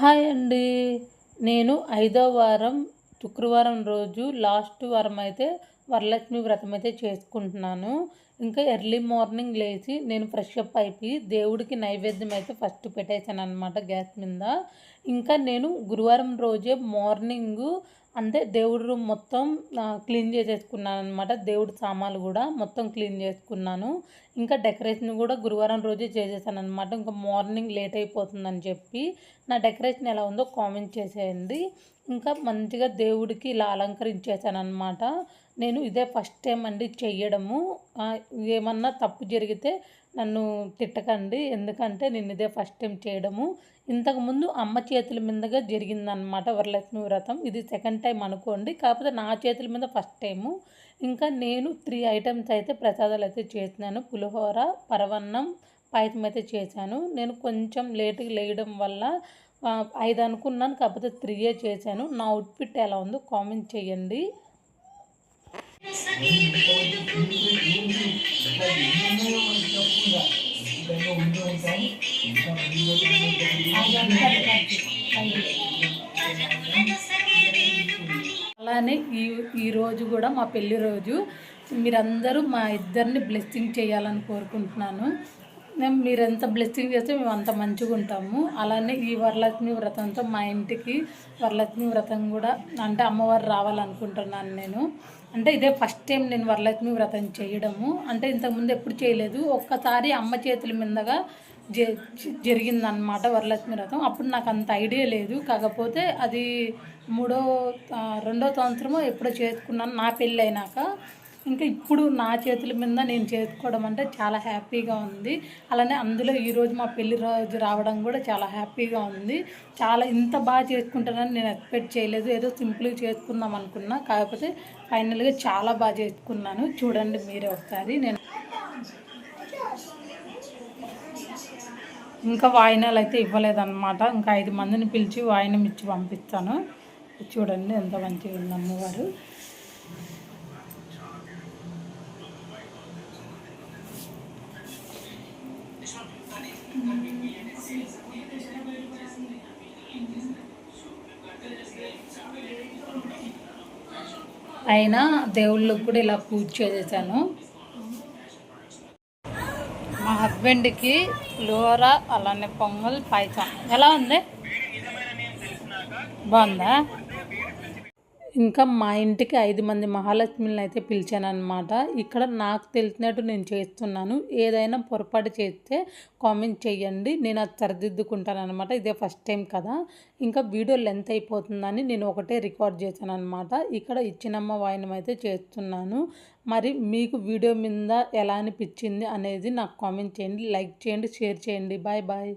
Hi అండి. నేను ఐదో వారం శుక్రవారం రోజు లాస్ట్ వారం అయితే వరలక్ష్మి వ్రతం అయితే చేసుకుంటున్నాను. ఇంకా ఎర్లీ మార్నింగ్ లేచి నేను ఫ్రెష్ అప్ అయిపోయి దేవుడికి నైవేద్యం అయితే ఫస్ట్ పెట్టేశాను అనమాట గ్యాస్ మీద. ఇంకా నేను గురువారం రోజే మార్నింగు అంటే దేవుడి రూమ్ మొత్తం క్లీన్ చేసేసుకున్నాను అనమాట దేవుడి సామాన్లు కూడా మొత్తం క్లీన్ చేసుకున్నాను. ఇంకా డెకరేషన్ కూడా గురువారం రోజే చేసేసాను అనమాట ఇంకా మార్నింగ్ లేట్ అయిపోతుందని చెప్పి నా డెకరేషన్ ఎలా ఉందో కామెంట్ చేసేయండి. ఇంకా మంచిగా దేవుడికి ఇలా అలంకరించేసాను అనమాట నేను ఇదే ఫస్ట్ టైం అండి చెయ్యడము ఏమన్నా తప్పు జరిగితే నన్ను తిట్టకండి. ఎందుకంటే నేను ఇదే ఫస్ట్ టైం చేయడము. ఇంతకుముందు అమ్మ చేతుల మీదగా జరిగిందనమాట వరలక్ష్మి వ్రతం. ఇది సెకండ్ టైం అనుకోండి. కాకపోతే నా చేతుల మీద ఫస్ట్ టైము ఇంకా నేను త్రీ ఐటమ్స్ అయితే ప్రసాదాలు అయితే చేసినాను పులిహోర పరవన్నం పాయసం అయితే చేశాను. నేను కొంచెం లేట్గా లేయడం వల్ల ఐదు అనుకున్నాను. కాకపోతే త్రీయే చేశాను. నా అవుట్ఫిట్ ఎలా ఉందో కామెంట్ చేయండి. అలానే ఈ ఈరోజు కూడా మా పెళ్ళి రోజు. మీరందరూ మా ఇద్దరిని బ్లెస్సింగ్ చేయాలని కోరుకుంటున్నాను. మీరు ఎంత బ్లెస్సింగ్ చేస్తే మేము అంత మంచిగా ఉంటాము. అలానే ఈ వరలక్ష్మి వ్రతంతో మా ఇంటికి వరలక్ష్మి వ్రతం కూడా అంటే అమ్మవారు రావాలనుకుంటున్నాను నేను. అంటే ఇదే ఫస్ట్ టైం నేను వరలక్ష్మి వ్రతం చేయడము. అంటే ఇంతకుముందు ఎప్పుడు చేయలేదు. ఒక్కసారి అమ్మ చేతుల మీదగా జరిగిందనమాట వరలక్ష్మి వ్రతం. అప్పుడు నాకు అంత ఐడియా లేదు. కాకపోతే అది మూడో రెండో సంవత్సరమో ఎప్పుడో చేసుకున్నాను. నా పెళ్ళి అయినాక ఇంకా ఇప్పుడు నా చేతుల మీద నేను చేసుకోవడం అంటే చాలా హ్యాపీగా ఉంది. అలానే అందులో ఈరోజు మా పెళ్ళి రోజు రావడం కూడా చాలా హ్యాపీగా ఉంది. చాలా ఇంత బాగా చేసుకుంటానని నేను ఎక్స్పెక్ట్ చేయలేదు. ఏదో సింపుల్గా చేసుకుందాం అనుకున్నా. కాకపోతే ఫైనల్గా చాలా బాగా చేసుకున్నాను. చూడండి మీరే ఒకసారి. నేను ఇంకా వాయినాలు అయితే ఇవ్వలేదన్నమాట. ఇంకా ఐదు మందిని పిలిచి వాయినం ఇచ్చి పంపిస్తాను. చూడండి ఎంత మంచిగా ఉంది అమ్మవారు. అయినా దేవుళ్ళకి కూడా ఇలా పూజ చేసేసాను. మా హస్బెండ్కి లోర అలానే పొంగల్ పాయసం. ఎలా ఉంది? బాగుందా? ఇంకా మా ఇంటికి ఐదు మంది మహాలక్ష్మిని అయితే పిలిచాను అనమాట ఇక్కడ నాకు తెలిసినట్టు నేను చేస్తున్నాను. ఏదైనా పొరపాటు చేస్తే కామెంట్ చేయండి నేను అది సరిదిద్దుకుంటాను అనమాట ఇదే ఫస్ట్ టైం కదా. ఇంకా వీడియో లెంత్ అయిపోతుందని నేను ఒకటే రికార్డ్ చేశాను అనమాట ఇక్కడ ఇచ్చినమ్మ వాయినం అయితే చేస్తున్నాను. మరి మీకు వీడియో మీద ఎలా అనిపించింది అనేది నాకు కామెంట్ చేయండి. లైక్ చేయండి షేర్ చేయండి. Bye bye.